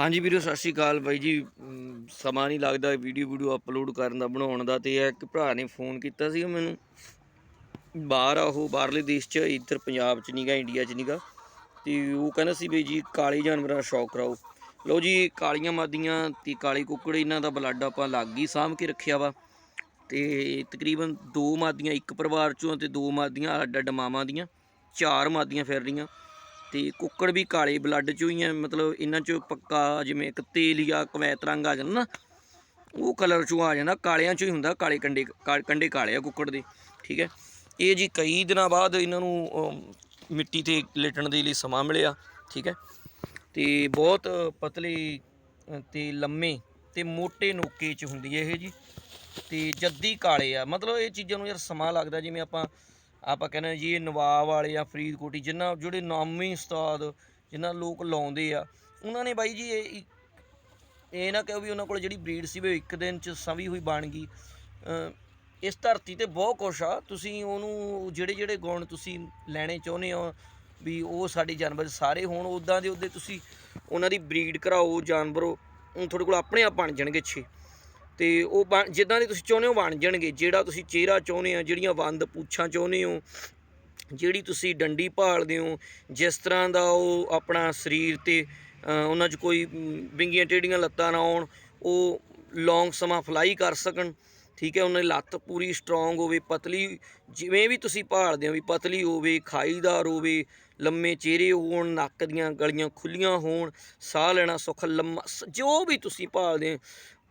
ਹਾਂਜੀ ਵੀਰੋ, ਸਤਿ ਸ਼੍ਰੀ ਅਕਾਲ ਬਾਈ ਜੀ। ਸਮਾਂ ਨਹੀਂ ਲੱਗਦਾ ਵੀਡੀਓ ਵੀਡੀਓ ਅਪਲੋਡ ਕਰਨ ਦਾ, ਬਣਾਉਣ ਦਾ ਤੇ ਇੱਕ ਭਰਾ ਨੇ ਫੋਨ ਕੀਤਾ ਸੀ ਮੈਨੂੰ। ਬਾਹਰ ਆ ਉਹ, ਬਾਹਰਲੇ ਦੇਸ਼ 'ਚ, ਇੱਧਰ ਪੰਜਾਬ 'ਚ ਨਹੀਂਗਾ ਇੰਡੀਆ 'ਚ ਨਹੀਂਗਾ ਤੇ ਉਹ ਕਹਿੰਦਾ ਸੀ ਬਈ ਜੀ, ਕਾਲੇ ਜਾਨਵਰਾਂ ਦਾ ਸ਼ੌਕ ਕਰਾਓ। ਲਓ ਜੀ, ਕਾਲੀਆਂ ਮਾਦੀਆਂ ਤੇ ਕਾਲੇ ਕੁੱਕੜ, ਇਹਨਾਂ ਦਾ ਬਲੱਡ ਆਪਾਂ ਲੱਗ ਹੀ ਸਾਂਭ ਕੇ ਰੱਖਿਆ ਵਾ। ਤੇ ਤਕਰੀਬਨ ਦੋ ਮਾਦੀਆਂ, ਇੱਕ ਪਰਿਵਾਰ ਚੋਂ ਤੇ ਦੋ ਮਾਦੀਆਂ ਅੱਡ ਅੱਡ ਮਾਵਾਂ ਦੀਆਂ, ਚਾਰ ਮਾਦੀਆਂ ਫਿਰ ਰਹੀਆਂ। ਤੇ ਕੁੱਕੜ ਵੀ ਕਾਲੇ ਬਲੱਡ ਚੋਂ ਹੀ ਆ ਮਤਲਬ ਇਹਨਾਂ ਚੋਂ ਪੱਕਾ ਜਿਵੇਂ ਇੱਕ ਤੇਲੀਆ ਕਵੈਤ ਰੰਗ ਆ ਜਾਂਦਾ ਨਾ ਉਹ ਕਲਰ ਚੋਂ ਆ ਜਾਂਦਾ ਕਾਲਿਆਂ ਚੋਂ ਹੀ ਹੁੰਦਾ ਕਾਲੇ ਕੰਡੇ ਕਾ- ਕੰਡੇ ਕਾਲੇ ਆ ਕੁੱਕੜ ਦੇ ਠੀਕ ਹੈ। ਇਹ ਜੀ ਕਈ ਦਿਨਾਂ ਬਾਅਦ ਇਹਨਾਂ ਨੂੰ ਮਿੱਟੀ ਤੇ ਲੇਟਣ ਦੇ ਲਈ ਸਮਾਂ ਮਿਲਿਆ ਠੀਕ ਹੈ। ਤੇ ਬਹੁਤ ਪਤਲੇ ਅ, ਤੇ ਲੰਮੇ ਤੇ ਮੋٹے ਨੋਕੇ ਚ ਹੁੰਦੀ ਹੈ ਇਹ ਜੀ ਤੇ ਜੱਦੀ ਕਾਲੇ ਆ ਮਤਲਬ ਇਹ ਚੀਜ਼ਾਂ ਨੂੰ ਯਾਰ ਸਮਾਂ ਲੱਗਦਾ ਜਿਵੇਂ ਆਪਾਂ ਆਪਾਂ ਕਹਿੰਦੇ ਜੀ ਇਹ ਨਵਾਬ ਵਾਲੇ ਆ ਫਰੀਦਕੋਟੀ ਜਿਨ੍ਹਾਂ ਜਿਹੜੇ ਨਾਮੀ ਉਸਤਾਦ ਜਿਨ੍ਹਾਂ ਲੋਕ ਲਾਉਂਦੇ ਆ, ਉਹਨਾਂ ਨੇ ਬਾਈ ਜੀ ਇਹ ਇਹ ਨਾ ਕਹੋ ਵੀ ਉਹਨਾਂ ਕੋਲ ਜਿਹੜੀ ਬਰੀਡ ਸੀ ਵੀ ਉਹ ਇੱਕ ਦਿਨ ਚ ਸਵੀ ਹੋਈ ਬਣ ਗਈ। ਇਸ ਧਰਤੀ ਤੇ ਬਹੁਤ ਕੁਛ ਆ, ਤੁਸੀਂ ਉਹਨੂੰ ਜਿਹੜੇ ਜਿਹੜੇ ਗੁਣ ਤੁਸੀਂ ਲੈਣੇ ਚਾਹੁੰਦੇ ਹੋ ਵੀ ਉਹ ਸਾਡੇ ਜਾਨਵਰ ਸਾਰੇ ਹੋਣ ਉਦਾਂ ਦੇ ਉਹਦੇ ਤੁਸੀਂ ਉਹਨਾਂ ਦੀ ਬਰੀਡ ਕਰਾਓ, ਜਾਨਵਰ ਉਹ ਤੁਹਾਡੇ ਕੋਲ ਆਪਣੇ ਆਪ ਬਣ ਜਾਣਗੇ ਛੇ। ਤੇ ਉਹ ਬਣ- ਜਿੱਦਾਂ ਦੇ ਤੁਸੀਂ ਚਾਹੁੰਦੇ ਹੋ ਬਣ ਜਾਣਗੇ। ਜਿਹੜਾ ਤੁਸੀਂ ਚਿਹਰਾ ਚਾਹੁੰਦੇ ਆ ਜਿਹੜੀਆਂ ਵੰਦ ਪੂਛਾਂ ਚਾਹੁੰਦੇ ਹੋ ਜਿਹੜੀ ਤੁਸੀਂ ਡੰਡੀ ਭਾਲਦੇ ਹੋ ਜਿਸ ਤਰ੍ਹਾਂ ਦਾ ਉਹ ਆਪਣਾ ਸਰੀਰ ਤੇ ਉਹਨਾਂ 'ਚ ਕੋਈ ਮ, ਵਿੰਗੀਆਂ ਟੇਡੀਆਂ ਲੱਤਾਂ ਨਾ ਆਉਣ ਉਹ ਲੌਂਗ ਸਮਾਂ ਫਲਾਈ ਕਰ ਸਕਣ ਠੀਕ ਹੈ ਉਹਨਾਂ ਦੀ ਲੱਤ ਪੂਰੀ ਸਟਰੋਂਗ ਹੋਵੇ ਪਤਲੀ ਜਿਵੇਂ ਵੀ ਤੁਸੀਂ ਭਾਲਦੇ ਹੋ ਵੀ ਪਤਲੀ ਹੋਵੇ ਖਾਈਦਾਰ ਹੋਵੇ ਲੰਮੇ ਚਿਹਰੇ ਹੋਣ ਨੱਕ ਦੀਆਂ ਗਲੀਆਂ ਖੁੱਲੀਆਂ ਹੋਣ ਸਾਹ ਲੈਣਾ ਸੁੱਖ ਲੰਮਾ ਸ- ਜੋ ਵੀ ਤੁਸੀਂ ਭਾਲਦੇ ਹੋ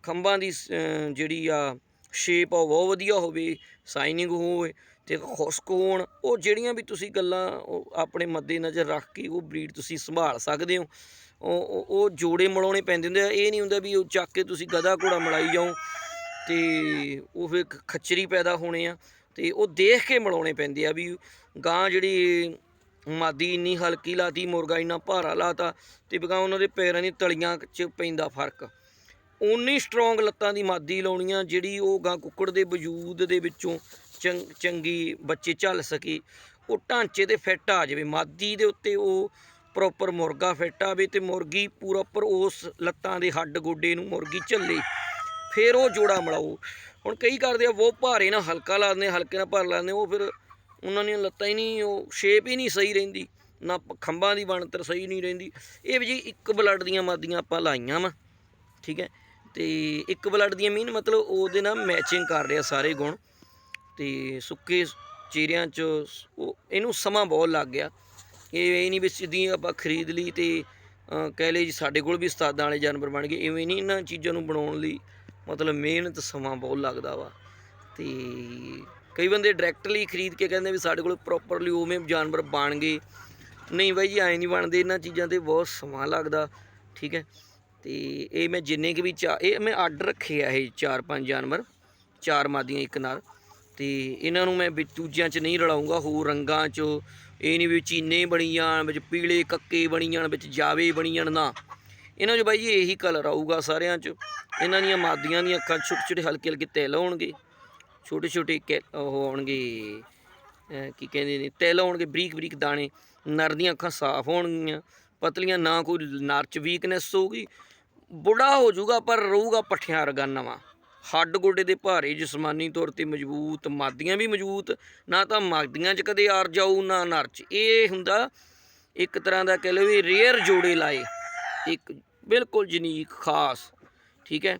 ਖੰਭਾਂ ਦੀ ਸ- ਜਿਹੜੀ ਆ ਸ਼ੇਪ ਆ ਉਹ ਬਹੁਤ ਵਧੀਆ ਹੋਵੇ ਸਾਈਨਿੰਗ ਹੋਵੇ ਤੇ ਖੁਸ਼ਕ ਹੋਣ, ਉਹ ਜਿਹੜੀਆਂ ਵੀ ਤੁਸੀਂ ਗੱਲਾਂ ਉਹ ਆਪਣੇ ਮੱਦੇ ਨਜ਼ਰ ਰੱਖ ਕੇ ਉਹ ਬਰੀਡ ਤੁਸੀਂ ਸੰਭਾਲ ਸਕਦੇ ਹੋ। ਉਹ, ਉਹ- ਜੋੜੇ ਮਿਲਾਉਣੇ ਪੈਂਦੇ ਹੁੰਦੇ ਆ, ਇਹ ਨਹੀਂ ਹੁੰਦਾ ਵੀ ਉਹ ਚੱਕ ਕੇ ਤੁਸੀਂ ਗਧਾ ਘੋੜਾ ਮਿਲਾਈ ਜਾਓ ਤੇ ਉਹ ਫਿਰ ਖੱਚਰੀ ਪੈਦਾ ਹੋਣੇ ਆ ਤੇ ਉਹ ਦੇਖ ਕੇ ਮਿਲਾਉਣੇ ਪੈਂਦੇ ਆ ਵੀ ਗਾਂ ਜਿਹੜੀ ਮਾਦੀ ਇੰਨੀ ਹਲਕੀ ਲਾਤੀ, ਮੁਰਗਾ ਇੰਨਾ ਭਾਰਾ ਲਾਤਾ ਤੇ ਬਗਾ ਉਹਨਾਂ ਦੇ ਪੈਰਾਂ ਦੀ ਤਲੀਆਂ 'ਚ ਪੈਂਦਾ ਫ਼ਰਕ। ਉਨੀ ਸਟਰੋਂਗ ਲੱਤਾਂ ਦੀ ਮਾਦੀ ਲਾਉਣੀ ਆ, ਜਿਹੜੀ ਉਹ ਗਾਂ ਕੁੱਕੜ ਦੇ ਵਜੂਦ ਦੇ ਵਿੱਚੋਂ ਚੰਗ- ਚੰਗੀ ਬੱਚੇ ਝੱਲ ਸਕੇ। ਉਹ ਢਾਂਚੇ ਤੇ ਫਿੱਟ ਆ ਜਾਵੇ। ਮਾਦੀ ਦੇ ਉੱਤੇ ਉਹ ਪ੍ਰੋਪਰ ਮੁਰਗਾ ਫਿੱਟ ਆਵੇ ਤੇ ਮੁਰਗੀ ਪ੍ਰੋਪਰ ਉਸ ਲੱਤਾਂ ਦੇ ਹੱਡ ਗੋਡੇ ਨੂੰ ਮੁਰਗੀ ਝੱਲੇ। ਫਿਰ ਉਹ ਜੋੜਾ ਮਿਲਾਓ। ਹੁਣ ਕਈ ਕਰਦੇ ਆ ਉਹ ਭਾਰੇ ਨਾਲ ਹਲਕਾ ਲਾ ਦਿੰਦੇ ਹਲਕੇ ਨਾਲ ਭਰ ਲਾਉਂਦੇ ਉਹ ਫਿਰ ਉਹਨਾਂ ਦੀਆਂ ਲੱਤਾਂ ਹੀ ਨਹੀਂ, ਉਹ ਸ਼ੇਪ ਹੀ ਨਹੀਂ ਸਹੀ ਰਹਿੰਦੀ। ਨਾ ਖੰਭਾਂ ਦੀ ਬਣਤਰ ਸਹੀ ਨਹੀਂ ਰਹਿੰਦੀ। ਇਹ ਵੀ ਜੀ ਇੱਕ ਬਲੱਡ ਦੀਆਂ ਮਾਦੀਆਂ ਆਪਾਂ ਲਾਈਆਂ ਵਾ। ਠੀਕ ਹੈ? ਤੇ ਇੱਕ ਬਲੱਡ ਦੀਆਂ ਮੀਨ ਮਤਲਬ ਉਹਦੇ ਨਾਲ ਮੈਚਿੰਗ ਕਰ ਰਿਹਾ ਸਾਰੇ ਗੁਣ। ਤੇ ਸੁੱਕੇ ਚਿਹਰਿਆਂ 'ਚ ਉਹ ਇਹਨੂੰ ਸਮਾਂ ਬਹੁਤ ਲੱਗ ਗਿਆ। ਇਹ ਇਹ ਨਹੀਂ ਵੀ ਸਿੱਧੀ ਆਪਾਂ ਖਰੀਦ ਲਈ ਤੇ ਕਹਿ ਲਈ ਜੀ ਸਾਡੇ ਕੋਲ ਵੀ ਉਸਤਾਦਾਂ ਵਾਲੇ ਜਾਨਵਰ ਬਣ ਗਏ। ਇਵੇਂ ਨਹੀਂ ਇਹਨਾਂ ਚੀਜ਼ਾਂ ਨੂੰ ਬਣਾਉਣ ਲਈ ਮਤਲਬ ਮਿਹਨਤ ਸਮਾਂ ਬਹੁਤ ਲੱਗਦਾ ਵਾ। ਤੇ ਕਈ ਬੰਦੇ ਡਾਇਰੈਕਟਲੀ ਖਰੀਦ ਕੇ ਕਹਿੰਦੇ ਵੀ ਸਾਡੇ ਕੋਲ ਪ੍ਰੋਪਰਲੀ ਉਵੇਂ ਜਾਨਵਰ ਬਣ ਗਏ। ਨਹੀਂ ਬਾਈ ਜੀ, ਐਂ ਨਹੀਂ ਬਣਦੇ। ਇਹਨਾਂ ਚੀਜ਼ਾਂ ਤੇ ਬਹੁਤ ਸਮਾਂ ਲੱਗਦਾ। ਠੀਕ ਹੈ। ਤੇ ਇਹ ਮੈਂ ਜਿੰਨੇ ਕਿ ਵੀ ਚਾ, ਇਹ ਮੈਂ ਆਰਡਰ ਰੱਖੇ ਆ ਇਹ ਚਾਰ ਪੰਜ ਜਾਨਵਰ, ਚਾਰ ਮਾਦੀਆਂ ਇੱਕ ਨਾਲ। ਤੇ ਇਹਨਾਂ ਨੂੰ ਮੈਂ ਦੂਜਿਆਂ 'ਚ ਨਹੀਂ ਰਲਾਉਂਗਾ, ਹੋਰ ਰੰਗਾਂ 'ਚ ਇਹ ਨਹੀਂ ਵੀ ਚੀਨੇ ਬਣੀ ਜਾਣ ਵਿੱਚ ਪੀਲੇ ਕੱਕੇ ਬਣੀ ਜਾਣ ਵਿੱਚ ਜਾਵੇ ਬਣੀ ਜਾਣ ਨਾ। ਇਹਨਾਂ 'ਚ ਬਾਈ ਜੀ ਇਹੀ ਕਲਰ ਆਊਗਾ ਸਾਰਿਆਂ 'ਚ। ਇਹਨਾਂ ਦੀਆਂ ਮਾਦੀਆਂ ਦੀਆਂ ਅੱਖਾਂ ਛੋਟੇ ਛੋਟੇ ਹਲਕੇ ਹਲਕੇ ਤਿਲ ਹੋਣਗੇ ਛੋਟੇ ਛੋਟੇ ਕੈ- ਉਹ ਹੋਣਗੇ ਕੀ ਕਹਿੰਦੇ ਨੇ, ਤਿਲ ਹੋਣਗੇ ਬਰੀਕ ਬਰੀਕ ਦਾਣੇ। ਨਰ ਦੀਆਂ ਅੱਖਾਂ ਸਾਫ਼ ਹੋਣਗੀਆਂ। ਪਤਲੀਆਂ, ਨਾ ਕੋਈ ਨਰਚ ਵੀਕਨੈਸ ਹੋਊਗੀ। ਬੁੜਾ ਹੋ ਜਾਊਗਾ, ਪਰ ਰਹੂਗਾ ਪੱਠਿਆਂ ਵਰਗਾ ਨਵਾਂ। ਹੱਡ ਗੋਡੇ ਦੇ ਭਾਰੇ ਜਿਸਮਾਨੀ ਤੌਰ ਤੇ ਮਜ਼ਬੂਤ, ਮਾਦੀਆਂ ਵੀ ਮਜ਼ਬੂਤ, ਨਾ ਤਾਂ ਮਾਦੀਆਂ 'ਚ ਕਦੇ ਆਰ ਜਾਊ, ਨਾ ਨਰਚ। ਇਹ ਹੁੰਦਾ, ਇੱਕ ਤਰ੍ਹਾਂ ਦਾ ਕਹਿ ਲਓ ਵੀ ਰੇਅਰ ਜੋੜੇ ਲਾਏ। ਇੱਕ ਬਿਲਕੁਲ ਜਨੀਕ, ਖਾਸ, ਠੀਕ ਹੈ?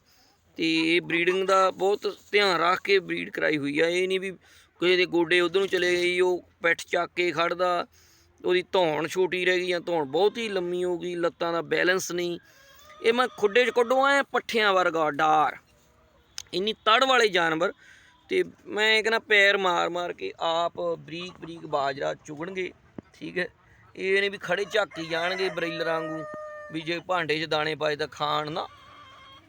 ਤੇ ਇਹ ਬਰੀਡਿੰਗ ਦਾ ਬਹੁਤ ਧਿਆਨ ਰੱਖ ਕੇ ਬਰੀਡ ਕਰਾਈ ਹੋਈ ਆ। ਇਹ ਨਹੀਂ ਵੀ ਕਿਸੇ ਦੇ ਗੋਡੇ ਉਧਰ ਨੂੰ ਚਲੇ ਗਈ, ਉਹ ਪਿੱਠ ਚੱਕ ਕੇ ਖੜਦਾ ਉਹਦੀ ਧੌਣ ਛੋਟੀ ਰਹਿ ਗਈ ਜਾਂ ਧੌਣ ਬਹੁਤ ਹੀ ਲੰਮੀ ਹੋ ਗਈ, ਲੱਤਾਂ ਦਾ ਬੈਲੈਂਸ ਨਹੀਂ। ਇਹ ਮੈਂ ਖੁੱਡੇ 'ਚ ਕੱਢੋ, ਐ ਪੱਠਿਆਂ ਵਰਗਾ ਡਾਰ। ਇੰਨੀ ਤੜ ਵਾਲੇ ਜਾਨਵਰ, ਤੇ ਮੈਂ ਕਹਿੰਦਾ ਪੈਰ ਮਾਰ ਮਾਰ ਕੇ ਆਪ ਬਰੀਕ ਬਰੀਕ ਬਾਜਰਾ ਚੁਗਣਗੇ, ਠੀਕ ਹੈ? ਇਹ ਨਹੀਂ ਵੀ ਖੜੇ ਝਾਕੀ ਜਾਣਗੇ ਬਰੇਲਰਾਂ ਵਾਂਗੂ, ਵੀ ਜੇ ਭਾਂਡੇ 'ਚ ਦਾਣੇ ਪਾਏ ਤਾਂ ਖਾਣ ਨਾ।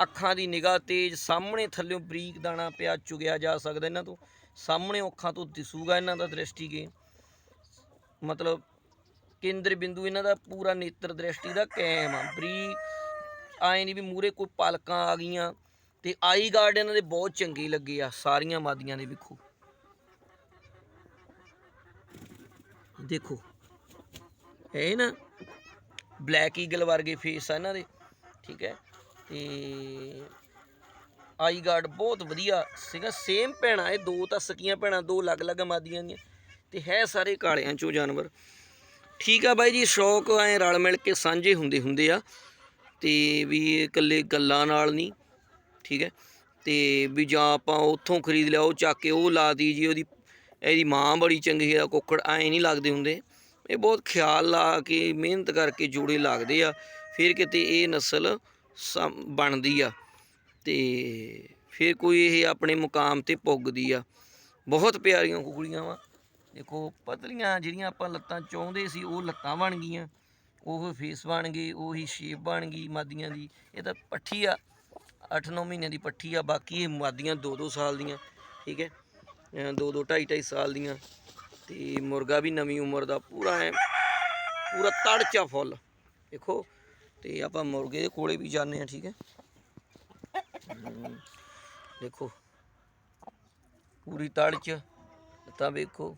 ਅੱਖਾਂ ਦੀ ਨਿਗਾਹ ਤੇਜ਼, ਸਾਹਮਣੇ ਥੱਲਿਓਂ ਬਰੀਕ ਦਾਣਾ ਪਿਆ ਚੁਗਿਆ ਜਾ ਸਕਦਾ ਇਹਨਾਂ ਤੋਂ। ਸਾਹਮਣੇ ਅੱਖਾਂ ਤੋਂ ਦਿਸੂਗਾ ਇਹਨਾਂ ਦਾ ਦ੍ਰਿਸ਼ਟੀਗੇਨ ਮਤਲਬ ਕੇਂਦਰ ਬਿੰਦੂ ਇਹਨਾਂ ਦਾ ਪੂਰਾ ਨੇਤਰ ਦ੍ਰਿਸ਼ਟੀ ਦਾ ਕਾਇਮ ਆ। ਬਰੀ ਆਏ ਨਹੀਂ ਵੀ ਮੂਰੇ ਕੋਈ ਪਲਕਾਂ ਆ ਗਈਆਂ ਤੇ ਆਈ ਗਾਰਡ ਇਹਨਾਂ ਦੇ ਬਹੁਤ ਚੰਗੀ ਲੱਗੀ ਆ, ਸਾਰੀਆਂ ਮਾਦੀਆਂ ਦੇ ਵੇਖੋ। ਦੇਖੋ, ਇਹ ਨਾ ਬਲੈਕ ਈਗਲ ਵਰਗੇ ਫੇਸ ਆ ਇਹਨਾਂ ਦੇ, ਠੀਕ ਹੈ? ਤੇ ਆਈ ਗਾਰਡ ਬਹੁਤ ਵਧੀਆ ਸੀਗਾ ਸੇਮ ਭੈਣਾਂ, ਇਹ ਦੋ ਤਾਂ ਸਕੀਆਂ ਭੈਣਾਂ, ਦੋ ਅਲੱਗ-ਅਲੱਗ ਮਾਦੀਆਂ ਦੀਆਂ ਤੇ ਹੈ ਸਾਰੇ ਕਾਲਿਆਂ ਚੋਂ ਜਾਨਵਰ। ਠੀਕ ਆ ਬਾਈ ਜੀ, ਸ਼ੌਕ ਐ ਰਲ ਮਿਲ ਕੇ ਸਾਂਝੇ ਹੁੰਦੇ ਹੁੰਦੇ ਆ, ਤੇ ਵੀ ਇਹ ਇਕੱਲੇ ਗੱਲਾਂ ਨਾਲ ਨਹੀਂ, ਠੀਕ ਹੈ। ਤੇ ਵੀ ਜਾਂ ਆਪਾਂ ਉੱਥੋਂ ਖਰੀਦ ਲਿਆ, ਉਹ ਚੱਕ ਕੇ ਉਹ ਲਾ ਦੀ ਜੀ, ਉਹਦੀ ਇਹਦੀ ਮਾਂ ਬੜੀ ਚੰਗੀ ਆ ਕੁੱਕੜ ਐ ਨਹੀਂ ਲੱਗਦੇ ਹੁੰਦੇ। ਇਹ ਬਹੁਤ ਖਿਆਲ ਲਾ ਕੇ, ਮਿਹਨਤ ਕਰਕੇ ਜੋੜੇ ਲੱਗਦੇ ਆ, ਫਿਰ ਕਿਤੇ ਇਹ ਨਸਲ ਸਮ- ਬਣਦੀ ਆ। ਤੇ ਫਿਰ ਕੋਈ ਇਹ ਆਪਣੇ ਮੁਕਾਮ ਤੇ ਪੁੱਗਦੀ ਆ। ਬਹੁਤ ਪਿਆਰੀਆਂ ਕੁਕੜੀਆਂ ਵਾ। ਦੇਖੋ, ਪਤਲੀਆਂ ਜਿਹੜੀਆਂ ਆਪਾਂ ਲੱਤਾਂ ਚਾਹੁੰਦੇ ਸੀ, ਉਹ ਲੱਤਾਂ ਬਣ ਗਈਆਂ। ਉਹ ਫੇਸ ਬਣ ਗਏ, ਉਹੀ ਸ਼ੇਪ ਬਣ ਗਈ ਮਾਦੀਆਂ ਦੀ। ਇਹ ਤਾਂ ਪੱਠੀ ਆ 8-9 ਮਹੀਨਿਆਂ ਦੀ ਪੱਠੀ ਆ, ਬਾਕੀ ਇਹ ਮਾਦੀਆਂ 2-2 ਸਾਲ ਦੀਆਂ, ਠੀਕ ਹੈ? 2-2 2.5 ਸਾਲ ਦੀਆਂ। ਤੇ ਮੁਰਗਾ ਵੀ ਨਵੀਂ ਉਮਰ ਦਾ, ਪੂਰਾ ਐ, ਪੂਰਾ ਤੜਚਾ ਫੁੱਲ, ਦੇਖੋ। ਤੇ ਆਪਾਂ ਮੁਰਗੇ ਦੇ ਕੋਲੇ ਵੀ ਜਾਂਦੇ ਆ ਠੀਕ ਹੈ? ਦੇਖੋ, ਪੂਰੀ ਤੜਚ ਤਾਂ ਵੇਖੋ।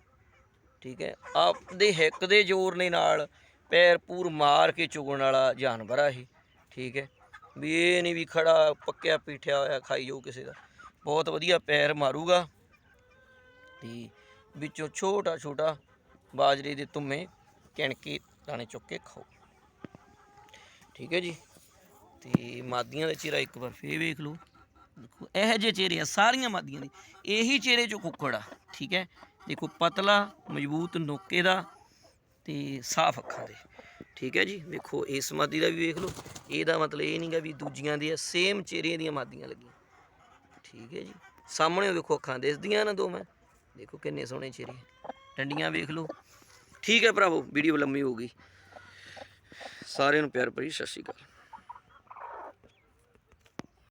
ਠੀਕ ਹੈ? ਆਪਦੇ ਹਿੱਕ ਦੇ ਜ਼ੋਰ ਨੇ ਨਾਲ ਪੈਰ ਪੂਰ ਮਾਰ ਕੇ ਚੁਗਣ ਵਾਲਾ ਜਾਨਵਰ ਆ ਇਹ, ਠੀਕ ਹੈ? ਵੀ ਇਹ ਨਹੀਂ ਵੀ ਖੜਾ ਪੱਕਿਆ ਪੀਠਿਆ ਹੋਇਆ ਖਾਈ ਜਾਊ ਕਿਸੇ ਦਾ। ਬਹੁਤ ਵਧੀਆ ਪੈਰ ਮਾਰੂਗਾ। ਤੇ ਵਿੱਚੋਂ ਛੋਟਾ ਛੋਟਾ ਬਾਜਰੇ ਦੇ ਤੁੰਮੇ ਕਣਕੇ ਦਾਣੇ ਚੁੱਕ ਕੇ ਖਾਓ। ਠੀਕ ਹੈ ਜੀ? ਤੇ ਮਾਦੀਆਂ ਦਾ ਚਿਹਰਾ ਇੱਕ ਵਾਰ ਫੇਰ ਵੇਖ ਲਓ। ਦੇਖੋ, ਇਹੋ ਜਿਹੇ ਚਿਹਰੇ ਆ, ਸਾਰੀਆਂ ਮਾਦੀਆਂ ਦੇ। ਇਹੀ ਚਿਹਰੇ ਚੋਂ ਕੁੱਕੜ ਆ, ਠੀਕ ਹੈ? ਦੇਖੋ ਪਤਲਾ, ਮਜ਼ਬੂਤ ਨੋਕੇ ਦਾ ਤੇ ਸਾਫ਼ ਅੱਖਾਂ ਦੇ। ਠੀਕ ਹੈ ਜੀ? ਵੇਖੋ, ਇਸ ਮਾਦੀ ਦਾ ਵੀ ਵੇਖ ਲਓ। ਇਹਦਾ ਮਤਲਬ ਇਹ ਨਹੀਂਗਾ ਵੀ ਦੂਜੀਆਂ ਦੀਆਂ ਸੇਮ ਚਿਹਰੇ ਦੀਆਂ ਮਾਦੀਆਂ ਲੱਗੀਆਂ। ਠੀਕ ਹੈ ਜੀ? ਸਾਹਮਣੇ ਵੇਖੋ ਅੱਖਾਂ ਦਿਸਦੀਆਂ ਨਾ ਦੋਵੇਂ। ਦੇਖੋ ਕਿੰਨੇ ਸੋਹਣੇ ਚਿਹਰੇ। ਡੰਡੀਆਂ ਵੇਖ ਲਓ। ਠੀਕ ਹੈ ਭਰਾਵੋ ਵੀਡੀਓ ਲੰਮੀ ਹੋ ਗਈ। ਸਾਰਿਆਂ ਨੂੰ ਪਿਆਰ ਭਰੀ ਸਤਿ ਸ਼੍ਰੀ ਅਕਾਲ।